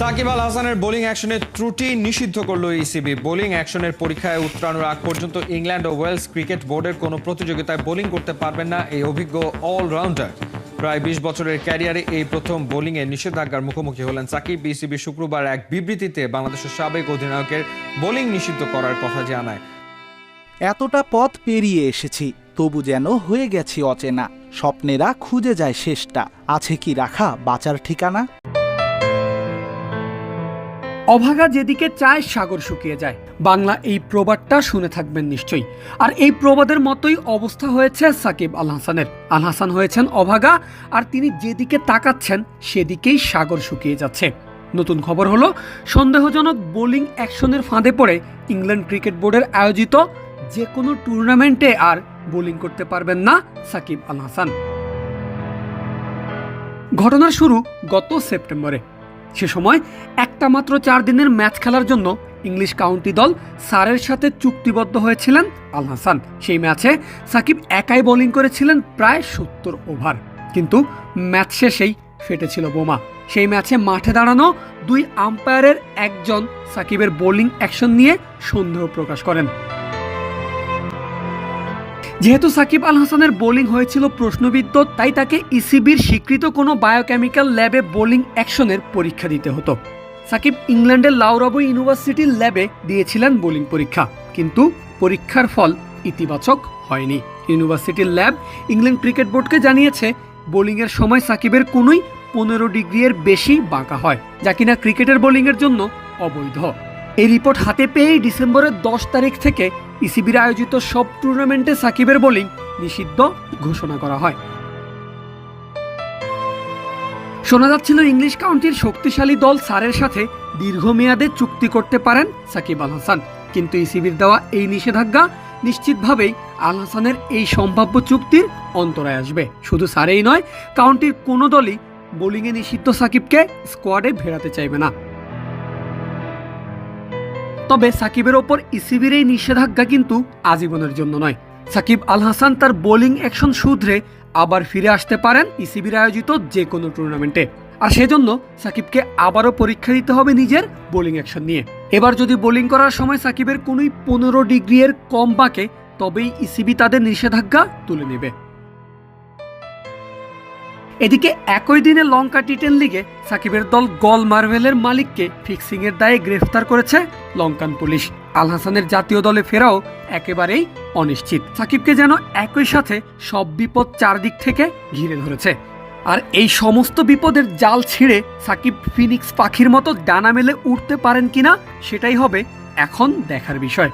সাকিব আল হাসানের বোলিং অ্যাকশনের ত্রুটি নিষিদ্ধ করল ইসিবি বোলিং অ্যাকশনের পরীক্ষায় উত্তরানোর আগ পর্যন্ত ইংল্যান্ড ও ওয়েলস ক্রিকেট বোর্ডের কোনো প্রতিযোগিতায় বোলিং করতে পারবেন না এই অভিজ্ঞ অলরাউন্ডার প্রায় বিশ বছরের ক্যারিয়ারে এই প্রথম বোলিংয়ে নিষেধাজ্ঞার মুখোমুখি হলেন সাকিব। বিসিবি শুক্রবার এক বিবৃতিতে বাংলাদেশের সাবেক অধিনায়কের বোলিং নিষিদ্ধ করার কথা জানায়। এতটা পথ পেরিয়ে এসেছি, তবু যেন হয়ে গেছি অচেনা। স্বপ্নেরা খুঁজে যায় শেষটা। আছে কি রাখা বাঁচার ঠিকানা? অভাগা যেদিকে চায়, সাগর শুকিয়ে যায়। বাংলা এই প্রবাদটা শুনে থাকবেন নিশ্চয়ই। আর এই প্রবাদের মতোই অবস্থা হয়েছে সাকিব আল হাসানের। আল হাসান হয়েছেন অভাগা, আর তিনি যেদিকে তাকাচ্ছেন, সেদিকেই সাগর শুকিয়ে যাচ্ছে। নতুন খবর হলো, সন্দেহজনক বোলিং অ্যাকশনের ফাঁদে পড়ে ইংল্যান্ড ক্রিকেট বোর্ডের আয়োজিত যে কোনো টুর্নামেন্টে আর বোলিং করতে পারবেন না সাকিব আল হাসান। ঘটনার শুরু গত সেপ্টেম্বরে। সে সময় একটা মাত্র চার দিনের ম্যাচ খেলার জন্য ইংলিশ কাউন্টি দল সারের সাথে চুক্তিবদ্ধ হয়েছিলেন আল হাসান। সেই ম্যাচে সাকিব একাই বোলিং করেছিলেন প্রায় সত্তর ওভার। কিন্তু ম্যাচ শেষেই ফেটেছিল বোমা। সেই ম্যাচে মাঠে দাঁড়ানো দুই আম্পায়ারের একজন সাকিবের বোলিং অ্যাকশন নিয়ে সন্দেহ প্রকাশ করেন। যেহেতু সাকিব আল হাসানের বোলিং হয়েছিল প্রশ্নবিদ্ধ, তাই তাকে ইসিবির স্বীকৃত কোনো বায়োকেমিক্যাল ল্যাবে বোলিং অ্যাকশনের পরীক্ষা দিতে হতো। সাকিব ইংল্যান্ডের লাউরাবো ইউনিভার্সিটির ল্যাবে দিয়েছিলেন বোলিং পরীক্ষা, কিন্তু পরীক্ষার ফল ইতিবাচক হয়নি। ইউনিভার্সিটির ল্যাব ইংল্যান্ড ক্রিকেট বোর্ডকে জানিয়েছে, বোলিংয়ের সময় সাকিবের কোনোই পনেরো ডিগ্রির বেশি বাঁকা হয়, যা কিনা ক্রিকেটের বোলিংয়ের জন্য অবৈধ। এই রিপোর্ট হাতে পেয়েই ডিসেম্বরের দশ তারিখ থেকে ইসিবির আয়োজিত সব টুর্নামেন্টে সাকিবের বোলিং নিষিদ্ধ ঘোষণা করা হয়। শোনা যাচ্ছিল ইংলিশ কাউন্টির শক্তিশালী দল সারের সাথে দীর্ঘমেয়াদে চুক্তি করতে পারেন সাকিব আল হাসান। কিন্তু ইসিবির দেওয়া এই নিষেধাজ্ঞা নিশ্চিতভাবেই আল হাসানের এই সম্ভাব্য চুক্তির অন্তরায় আসবে। শুধু সারেই নয়, কাউন্টির কোনো দলই বোলিংয়ে নিষিদ্ধ সাকিবকে স্কোয়াডে ভেড়াতে চাইবে না। তবে সাকিবের ওপর ইসিবির এই নিষেধাজ্ঞা কিন্তু আজীবনের জন্য নয়। সাকিব আল হাসান তার বোলিং অ্যাকশন শুধরে আবার ফিরে আসতে পারেন ইসিবির আয়োজিত যে কোনো টুর্নামেন্টে। আর সেজন্য সাকিবকে আবারও পরীক্ষা দিতে হবে নিজের বোলিং অ্যাকশন নিয়ে। এবার যদি বোলিং করার সময় সাকিবের কোনোই পনেরো ডিগ্রি এর কম বাঁকে, তবেই ইসিবি তাদের নিষেধাজ্ঞা তুলে নেবে। এদিকে একই দিনে লঙ্কা টি টেন লিগে সাকিবের দল গল মার্ভেলের মালিককে ফিক্সিং এর দায়ে গ্রেফতার করেছে লঙ্কান পুলিশ। আল হাসানের জাতীয় দলে ফেরাও একেবারেই অনিশ্চিত। সাকিবকে যেন একই সাথে সব বিপদ চারদিক থেকে ঘিরে ধরেছে। আর এই সমস্ত বিপদের জাল ছিঁড়ে সাকিব ফিনিক্স পাখির মতো ডানা মেলে উঠতে পারেন কিনা সেটাই হবে এখন দেখার বিষয়।